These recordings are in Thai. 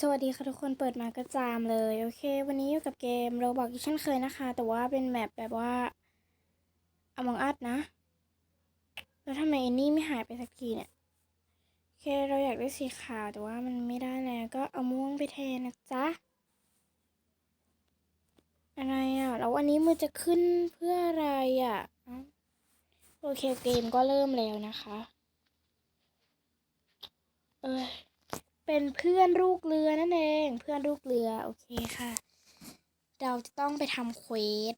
สวัสดีค่ะทุกคนเปิดมาก็จามเลย โอเค วันนี้อยู่กับเกมโรบอกอีกเช่นเคยนะคะ แต่ว่าเป็นแมปแบบว่า Among Us นะ แล้วทำไมไอ้นี่ไม่หายไปสักทีเนี่ย โอเค เราอยากได้สีขาวแต่ว่ามันไม่ได้แล้วก็เอาม่วงไปแทนนะจ๊ะ อะไรอะ แล้ววันนี้มือจะขึ้นเพื่ออะไรอะ โอเคเกมก็เริ่มแล้วนะคะ เออ เป็นเพื่อนลูกเรือนั่นเอง เพื่อนลูกเรือ โอเคค่ะ เราจะต้องไปทำเควส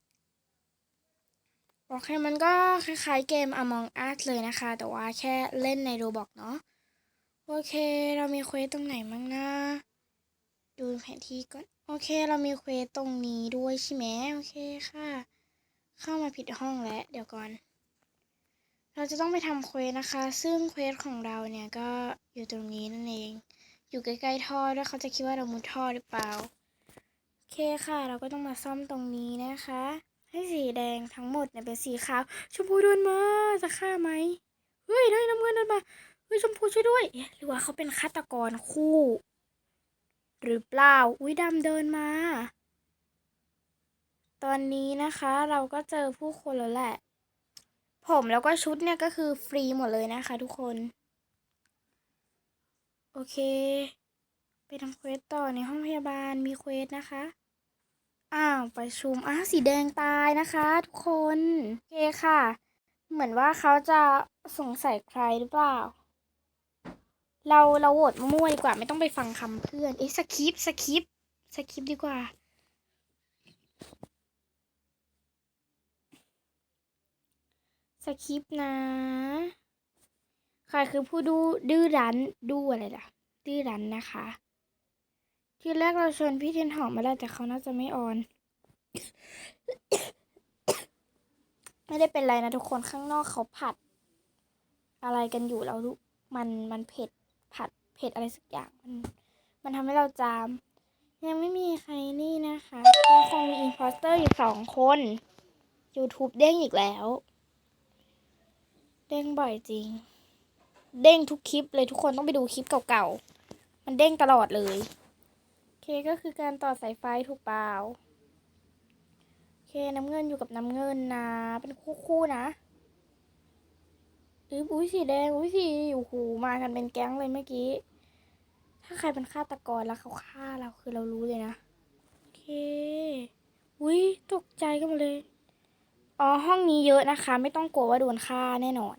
โอเคมันก็คล้ายๆเกม Among Us เลยนะคะ แต่ว่าแค่เล่นใน Roblox เนาะโอเค เรามีเควสตรงไหนบ้างนะ ดูแผนที่ก่อน โอเค เรามีเควสตรงนี้ด้วยใช่ไหมโอเคค่ะ เข้ามาผิดห้องแล้ว เดี๋ยวก่อน เราจะต้องไปทำเควสนะคะ ซึ่งเควสของเราเนี่ยก็อยู่ตรงนี้นั่นเอง อยู่ใกล้ๆท่อด้วยเขาจะคิดว่าเรามุดท่อหรือเปล่า โอเคค่ะ เราก็ต้องมาซ่อมตรงนี้นะคะ ให้สีแดงทั้งหมดเนี่ยเป็นสีขาว ชมพูเดินมาจะฆ่าไหมเฮ้ยได้น้ำเงินเดินมาเฮ้ยชมพูช่วยด้วยหรือว่าเขาเป็นฆาตกรคู่ หรือเปล่าอุ้ยดำเดินมา ตอนนี้นะคะเราก็เจอผู้คนแล้วแหละ ผมแล้วก็ชุดเนี่ยก็คือฟรีหมดเลยนะคะทุกคน โอเค ไปทำเควสต่อในห้องพยาบาลมีเควสนะคะ อ้าวประชุมอ้าวสีแดงตายนะคะ ทุกคน โอเคค่ะ เหมือนว่าเขาจะสงสัยใครหรือเปล่า เราเราโหวตมั่วดีกว่า ไม่ต้องไปฟังคำเพื่อนเอ๊ะสคริปสคริปสคริปดีกว่าสคริปนะ ใครคือผู้ดูดื้อรั้นดูอะไรล่ะ ดื้อรั้นนะคะ ทีแรกเราชวนพี่เทียนหอมมาแล้วแต่เขาน่าจะไม่ออน ไม่ได้เป็นไรนะทุกคนข้างนอกเขาผัด อะไรกันอยู่แล้วลูกมันมันเผ็ดผัดเผ็ดอะไรสักอย่างมัน มันทำให้เราจาม ยังไม่มีใครนี่นะคะยังคงมีอินพอสเตอร์อยู่สองคน YouTube เด้งอีกแล้ว เด้งบ่อยจริง เด้งทุกคลิปเลยทุกคนต้องไปดูคลิปเก่าๆ มันเด้งตลอดเลยโอเคก็คือการต่อสายไฟถูกเปล่าโอเคน้ำเงินอยู่กับน้ำเงินนะ เป็นคู่ๆนะอุ้ยอุ้ยสีแดงอุ้ยสีโอ้โหมากันเป็นแก๊งเลยเมื่อกี้ ถ้าใครเป็นฆาตกรแล้วเขาฆ่าเราคือเรารู้เลยนะโอเคอุ้ยตกใจกันมดเลยอ๋อห้องนี้เยอะนะคะ ไม่ต้องกลัวว่าโดนฆ่าแน่นอน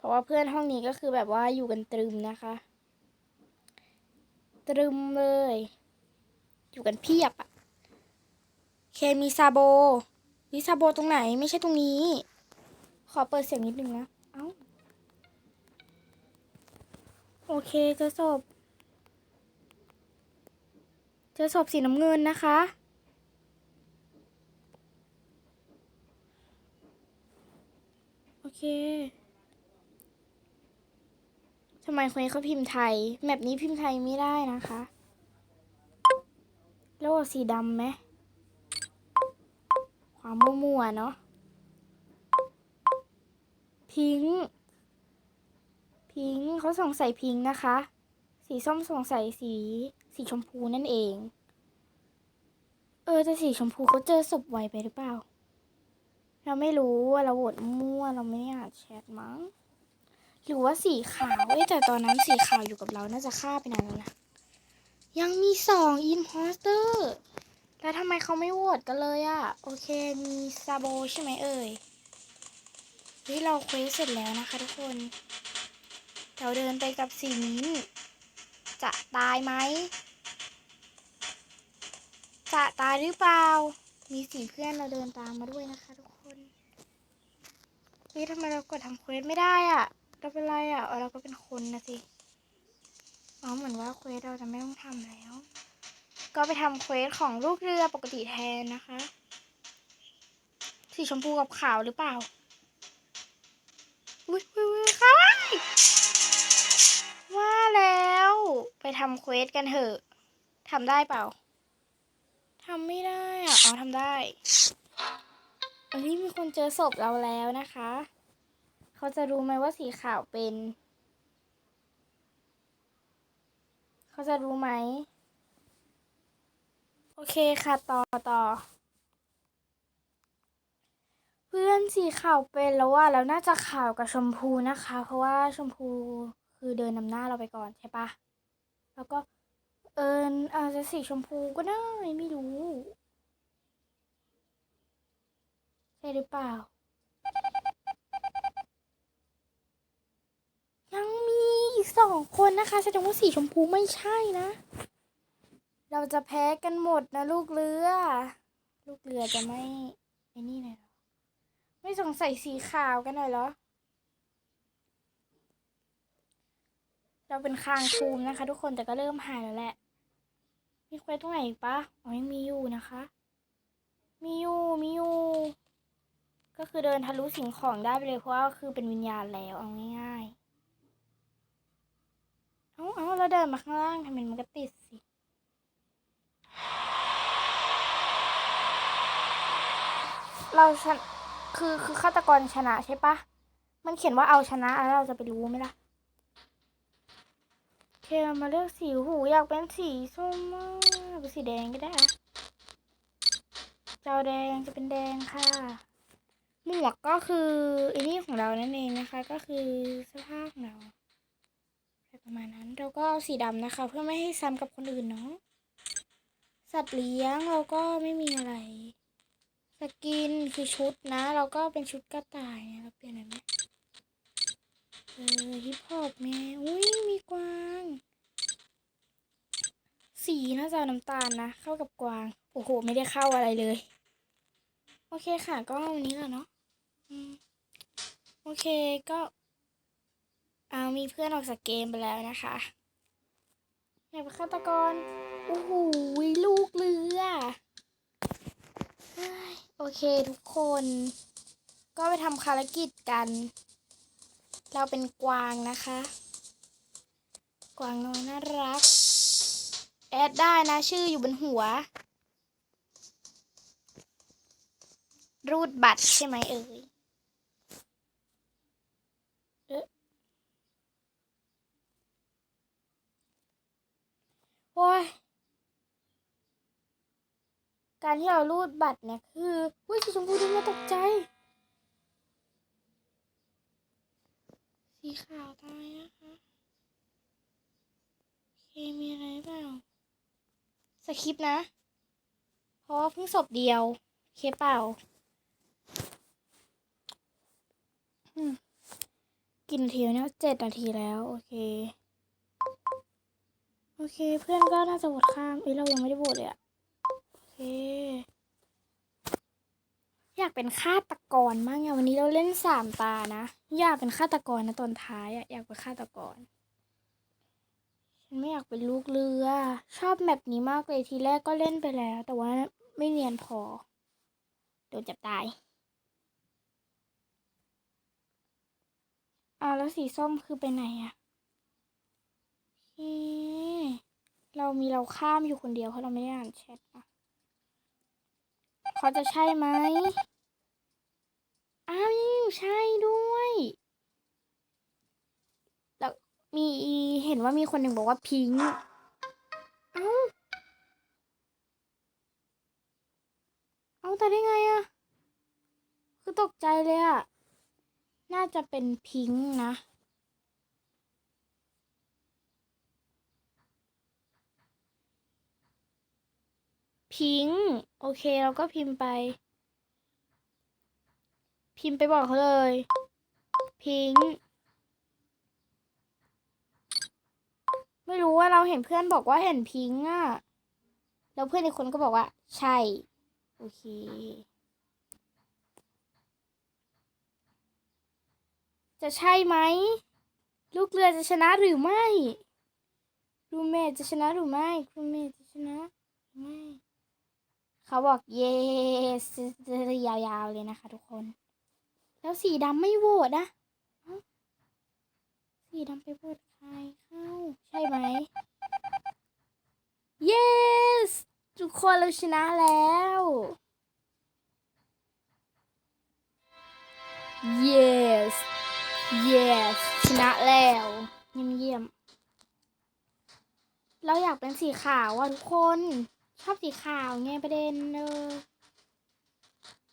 เพราะว่าเพื่อนห้องนี้ก็คือแบบว่าอยู่กันตรึมนะคะ ตรึมเลย อยู่กันเพียบอะเคมีซาโบวิซาโบตรงไหนไม่ใช่ตรงนี้ ขอเปิดเสียงนิดนึงนะ เอ้า โอเคเจอศพเจอศพสีน้ำเงินนะคะโอเคำไมคนนี้เขาพิมพ์ไทยแมปนี้พิมพ์ไทยไม่ได้นะคะแล้วเอาสีดำไหม ความมั่วๆเนาะ พิงค์พิงค์เขาสงสัยพิงค์นะคะ สีส้มสงสัยสี สีชมพูนั่นเอง เออแต่สีชมพูเขาเจอศพไวไปหรือเปล่า เราไม่รู้ว่าเราโหวตมั่วเราไม่ได้อ่านแชทมั้ง หรือว่าสีขาวเอ้แต่ตอนนั้นสีขาวอยู่กับเราน่าจะฆ่าไปนานแล้วนะยังมีสองอินพอสเตอร์แล้วทำไมเขาไม่โหวตกันเลยอะโอเคมีซาโบใช่ไหมเอ่ยเฮ้ยเราเควสเสร็จแล้วนะคะทุกคนเราเดินไปกับสีนี้จะตายไหมจะตายหรือเปล่า มีสีเพื่อนเราเดินตามมาด้วยนะคะทุกคนเฮ้ยทำไมเรากดทำเควสไม่ได้อะ เราเป็นไรอะเราก็เป็นคนนะสิอ๋อเหมือนว่าเควสเราจะไม่ต้องทำแล้ว ก็ไปทำเควสของลูกเรือปกติแทนนะคะ สีชมพูกับขาวหรือเปล่า อุ้ยอุ้ยอุ้ยค่ะว่าแล้ว ไปทำเควสกันเถอะทำได้เปล่าทำไม่ได้อะอ๋อทำได้เอ้มีคนเจอศพเราแล้วนะคะ เขาจะรู้ไหมว่าสีขาวเป็นเขาเขาจะรู้ไหม โอเคค่ะต่อต่อ เพื่อนสีขาวเป็นแล้วว่าแล้วน่าจะขาวกับชมพูนะคะ เพราะว่าชมพูคือเดินนำหน้าเราไปก่อนใช่ปะแล้วก็เอิญอาจจะสีชมพูก็ได้ไม่รู้ ใช่หรือเปล่า ยังมีอีกสองคนนะคะแสดงว่าสีชมพูไม่ใช่นะ เราจะแพ้กันหมดนะลูกเรือ ลูกเรือจะไม่ไอ้นี่เลยหรอ ไม่สงสัยสีขาวกันหน่อยเหรอ เราเป็นคางทูมนะคะ ทุกคนแต่ก็เริ่มหายแล้วแหละ มีควสตรงไหนอีกปะอ๋อยังมีอยู่นะคะ มีอยู่มีอยู่ก็คือเดินทะลุสิ่งของได้ไปเลยเพราะว่าคือเป็นวิญญาณแล้วเอาง่ายๆ เอาเอาเราเดินมาข้างล่างทำไมมันก็ติดสิเราชนะคือคือฆาตกรชนะใช่ปะมันเขียนว่าเอาชนะแล้วเราจะไปรู้ไหมล่ะเคเรมาเลือกสีหูอยากเป็นสีส้มมากเป็นสีแดงก็ได้อะเจ้าแดงจะเป็นแดงค่ะ หมวกก็คือไอ้นี่ของเรานั่นเองนะคะ ก็คือเสื้อผ้าของเรา ประมาณนั้นเราก็เอาสีดำนะคะ เพื่อไม่ให้ซ้ำกับคนอื่นเนาะสัตว์เลี้ยงเราก็ไม่มีอะไร สกินคือชุดนะ เราก็เป็นชุดกระต่ายเนี่ยเราเปลี่ยนหน่อยไหมเออฮิปฮอปแม่อุ้ยมีกวาง สีน่าจะน้ำตาลนะ เข้ากับกวาง โอ้โห ไม่ได้เข้าอะไรเลย โอเคค่ะ ก็วันนี้แหละเนาะโอเคก็ เอามีเพื่อนออกจากเกมไปแล้วนะคะอยากเป็นฆาตกร โอ้โหลูกเรือโอเคทุกคน ก็ไปทำภารกิจกัน เราเป็นกวางนะคะ กวางน้อยน่ารัก แอดได้นะชื่ออยู่บนหัว รูดบัตรใช่ไหมเอ่ยเอ๊ะ โอ้ย การที่เรารูดบัตรเนี่ยคืออุ้ยสีชมพูดึงมาตกใจ สีขาวตายนะคะโอเคมีอะไรเปล่าสคริปต์นะ เพราะว่าเพิ่งศพเดียวโอเคเปล่าอืมกี่นาทีแล้วเนี่ยเจ็ดนาทีแล้ว โอเค โอเค เพื่อนก็น่าจะโหวตข้ามเอ้ยเรายังไม่ได้โหวตเลยอะโอเค อยากเป็นฆาตกรมากไงวันนี้เราเล่นสามตานะ อยากเป็นฆาตกรนะตอนท้ายอะอยากเป็นฆาตกร ฉันไม่อยากเป็นลูกเรือ ชอบแมปนี้มากเลยทีแรกก็เล่นไปแล้ว แต่ว่าไม่เนียนพอโดนจับตายอ้าวแล้วสีส้มคือไปไหนอะ โอเรามีเราข้ามอยู่คนเดียวเพราะเราไม่ได้อ่านแชทอะเขาจะใช่ไหมอ้าวใช่ด้วยแล้วมีเห็นว่ามีคนหนึ่งบอกว่าพิงค์เอ้าเอาแต่ได้ไงอะคือตกใจเลยอะน่าจะเป็นพิงค์นะ พิงค์โอเคเราก็พิมพ์ไป พิมพ์ไปบอกเขาเลย พิงค์ไม่รู้ว่าเราเห็นเพื่อนบอกว่าเห็นพิงค์อะแล้วเพื่อนอีกคนก็บอกว่า ใช่ โอเคจะใช่ไหม ลูกเรือจะชนะหรือไม่รูเมทจะชนะหรือไม่รูเมทจะชนะหรือไม่ เขาบอก yes ยาวๆเลยนะคะ ทุกคน แล้วสีดำไม่โหวตนะสีดำไปโหวตใครเข้า ใช่ไหม yes ทุกคนเราชนะแล้ว yes yes ชนะแล้วเยี่ยมเยี่ยมเราอยากเป็นสีขาวอะทุกคน ชอบสีขาวไงประเด็นเออ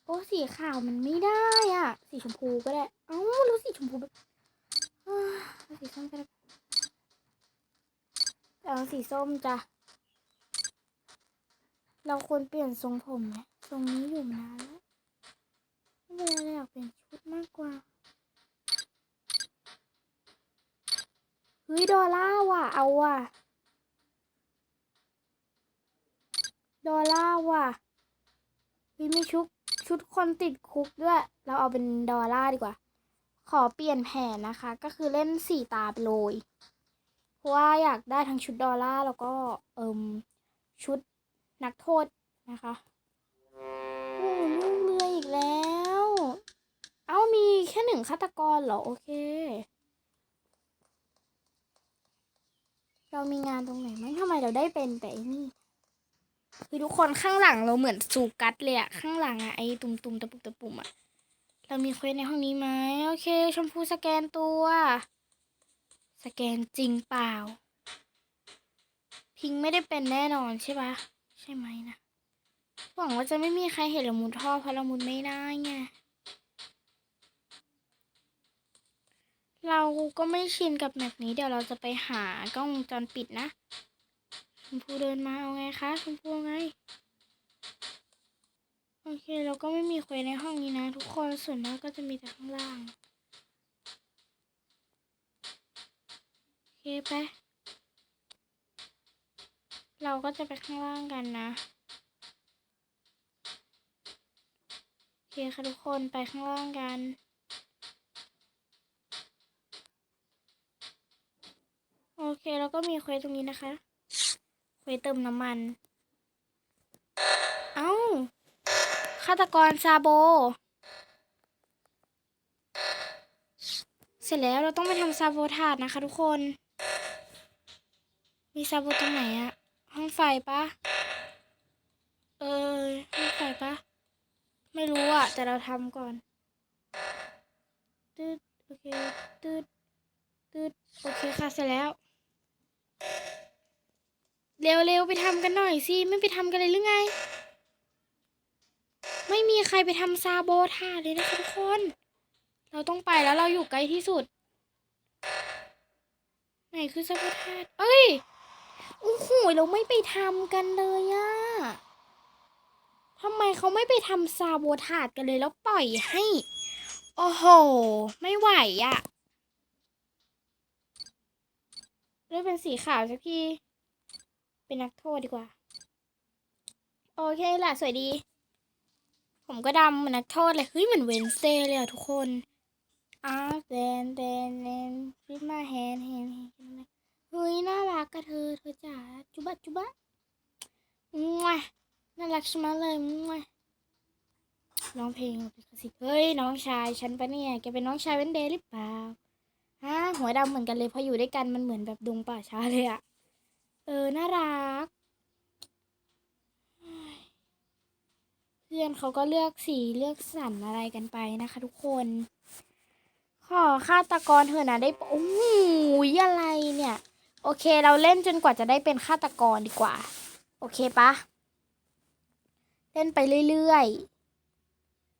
โอ้สีขาวมันไม่ได้อะ สีชมพูก็ได้ เอ้าแล้วสีชมพูแบบสีส้มก็ได้เอาสีส้มจ้ะ เราควรเปลี่ยนทรงผมไหมทรงนี้อยู่มานานแล้วไม่เป็นไรอยากเปลี่ยนชุดมากกว่าเฮ้ยดอลล่าว่ะ เอาว่ะ ดอลล่าว่ะเฮ้ยมีชุดชุดคนติดคุกด้วย เราเอาเป็นดอลล่าดีกว่า ขอเปลี่ยนแผนนะคะ ก็คือเล่นสี่ตาไปเลย เพราะว่าอยากได้ทั้งชุดดอลล่าแล้วก็เอิมชุดนักโทษนะคะโอ้ลูกเรืออีกแล้ว เอามีแค่หนึ่งฆาตกรเหรอ โอเค เรามีงานตรงไหนไหมทำไมเราได้เป็นแต่อันนี่ คือทุกคนข้างหลังเราเหมือนสูกัดเลยอะข้างหลังอะไอ้ตุ่มตุ่มๆตะปุกตะปุ่มอะเรามีเควสในห้องนี้ไหมโอเค ชมพูสแกนตัว สแกนจริงเปล่า พิงไม่ได้เป็นแน่นอนใช่ปะใช่ไหมนะหวังว่าจะไม่มีใครเห็นเรามุดท่อเพราะเรามุดไม่ได้ไงเราก็ไม่ชินกับแมปนี้เดี๋ยวเราจะไปหากล้องวงจรปิดนะ ชมพูเดินมาเอาไงคะชมพูไง โอเคเราก็ไม่มีเควในห้องนี้นะ ทุกคนส่วนมากก็จะมีแต่ข้างล่าง โอเคไป เราก็จะไปข้างล่างกันนะ โอเคค่ะทุกคนไปข้างล่างกันโอเค แล้วก็มีเควสตรงนี้นะคะ เควสเติมน้ำมัน เอ้าฆาตกรซาโบ เสร็จแล้วเราต้องไปทำซาโบทาดนะคะทุกคน มีซาโบตรงไหนอะห้องไฟปะเออห้องไฟปะไม่รู้อะแต่เราทำก่อนตืดโอเคตืดตืดโอเคค่ะเสร็จแล้ว เร็วๆไปทำกันหน่อยสิไม่ไปทำกันเลยหรือไง ไม่มีใครไปทำซาโบทาเลยนะคะทุกคน เราต้องไปแล้วเราอยู่ไกลที่สุด ไหนคือซาโบทาเอ้ยโอ้โหเราไม่ไปทำกันเลยอะทำไมเขาไม่ไปทำซาโบทาดกันเลยแล้วปล่อยให้ โอ้โห ไม่ไหวอะเลือกเป็นสีขาวสักที เป็นนักโทษดีกว่า โอเคแหละสวยดี ผมก็ดำเหมือนนักโทษเลย เฮ้ย เหมือนเวนเต้เลยอะทุกคนอ่าแดนแดนแดนฟิตมาแฮนแฮนเฮ้ย น่ารักกะเธอ เธอจ๋า จุบะจุบะมั่วน่ารักช่ไหมเลยมั่วร้องเพลงลิขสิทธิ์เฮ้ย น้องชายฉันปะเนี่ย แกเป็นน้องชายเวนเดย์หรือเปล่าฮะหัวดำเหมือนกันเลย พออยู่ด้วยกันมันเหมือนแบบดงป่าช้าเลยอะ เออ น่ารัก เพื่อนเขาก็เลือกสีเลือกสันอะไรกันไปนะคะทุกคน ขอฆาตกรเถอะนะได้โอ้โหอะไรเนี่ย โอเคเราเล่นจนกว่าจะได้เป็นฆาตกรดีกว่า โอเคปะ เล่นไปเรื่อย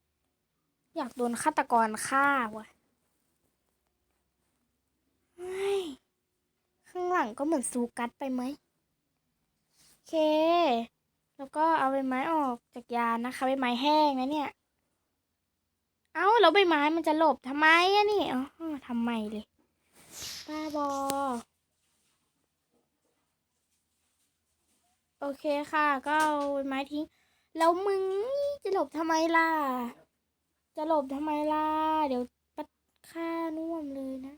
ๆ อยากโดนฆาตกรฆ่าว่ะ ข้างหลังก็เหมือนซูกัสไปไหมโอเค แล้วก็เอาใบไม้ออกจากยานนะคะใบไม้แห้งนะเนี่ย เอ้าแล้วใบไม้มันจะหลบทำไมอะนี่อ๋อทำไมเลยบ้าบอโอเคค่ะ ก็เอาใบไม้ทิ้ง แล้วมึงจะหลบทำไมล่ะ จะหลบทำไมล่ะ เดี๋ยวปัดฆ่าน่วมเลยนะ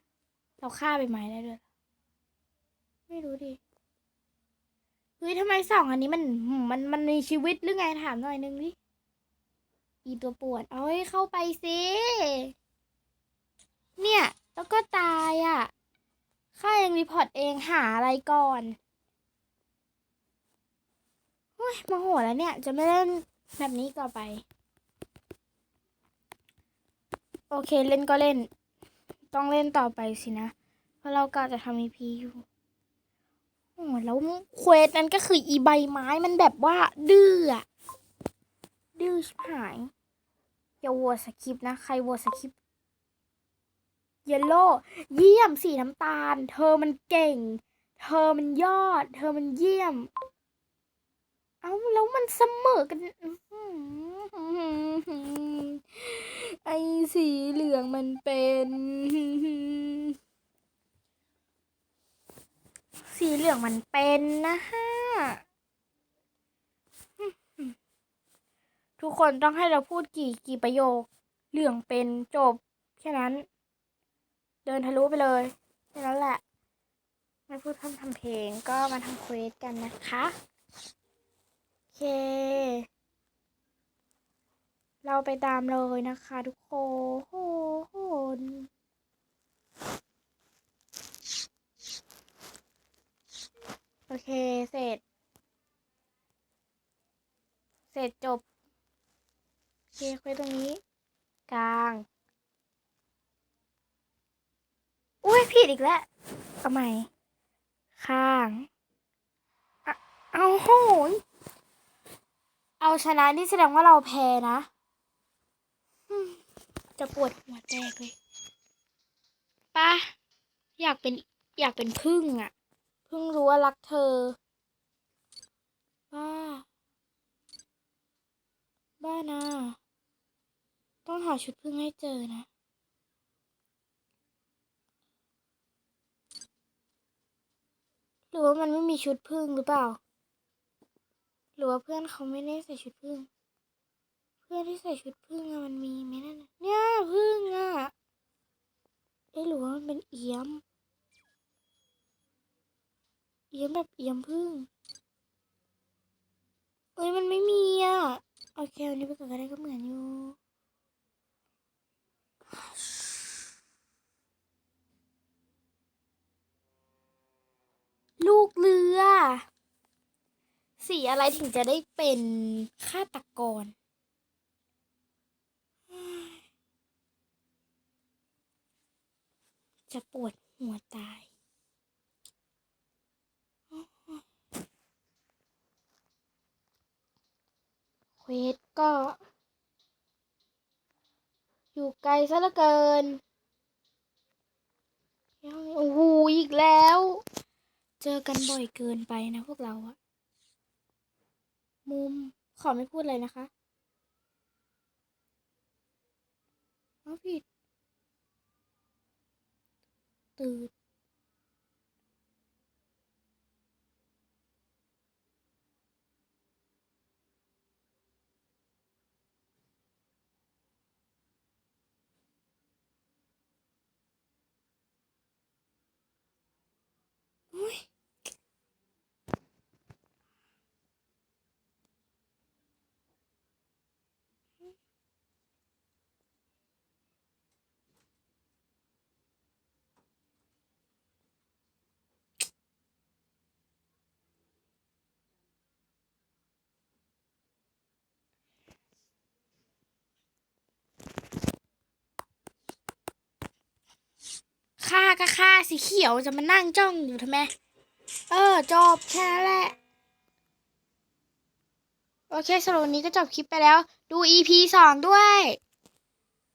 เราฆ่าใบไม้ได้ด้วย ไม่รู้ดิเฮ้ยทำไมสองอันนี้มันมันมันมีชีวิตหรือไงถามหน่อยนึงดิอีตัวปวดเอาให้เข้าไปสิเนี่ย แล้วก็ตายอะข้ายังรีพอร์ตเองหาอะไรก่อนโอ้ยโมโหแล้วเนี่ย จะไม่เล่นแบบนี้ต่อไป โอเคเล่นก็เล่น ต้องเล่นต่อไปสินะ เพราะเรากะจะทำ EP อยู่ แล้วเควสนั้นก็คืออีใบไม้มันแบบว่า ดื้อดื้อชิบหาย อย่าโหวตสคริปนะ ใครโหวตสคริปเยลโล่เยี่ยมสีน้ำตาล เธอมันเก่ง เธอมันยอด เธอมันเยี่ยม เอ้าแล้วมันเสมอกันไอ้สีเหลืองมันเป็น สี เหลืองมันเป็นนะฮะ ทุกคนต้องให้เราพูดกี่กี่ประโยคเหลืองเป็นจบ แค่นั้น เดินทะลุไปเลยแค่นั้นแหละ ไม่พูดทำทำเพลงก็มาทำเควสกันนะคะโอเค เราไปตามเลยนะคะทุกคน โอเค เสร็จ เสร็จจบโอเคไว้ตรงนี้ กลาง อุ้ยผิดอีกแล้วเอาใหม่ ข้างอะเอาโหยเอาชนะนี่แสดงว่าเราแพ้นะ จะปวดหัวแตกเลยป้าอยากเป็นอยากเป็นพึ่งอะ พึ่งรู้ว่ารักเธอ บ้า บ้านะ ต้องหาชุดพึ่งให้เจอนะ หรือว่ามันไม่มีชุดพึ่งหรือเปล่า หรือว่าเพื่อนเขาไม่ได้ใส่ชุดพึ่ง เพื่อนที่ใส่ชุดพึ่งอะมันมีไหมนั่นเนี่ยพึ่งอะเอ๊ะหรือว่ามันเป็นเอี้ยม เอียมแบบเอียมพึ่งเอ้ยมันไม่มีอะโอเควันนี้ไปก่อนก็ได้ก็เหมือนอยู่ลูกเรือสีอะไรถึงจะได้เป็นฆาตกรจะปวดหัวตาย เวสก็ อยู่ไกลซะเหลือเกินยังโอ้โหอีกแล้ว เจอกันบ่อยเกินไปนะพวกเราอะมุมขอไม่พูดเลยนะคะเอาผิด ตื่น อุ๊ย ฆ่าก็ฆ่าสีเขียวจะมานั่งจ้องอยู่ทำไม เออ จบแค่นั้นแหละ โอเคสำหรับวันนี้ก็จบคลิปไปแล้ว ดู EP สองด้วย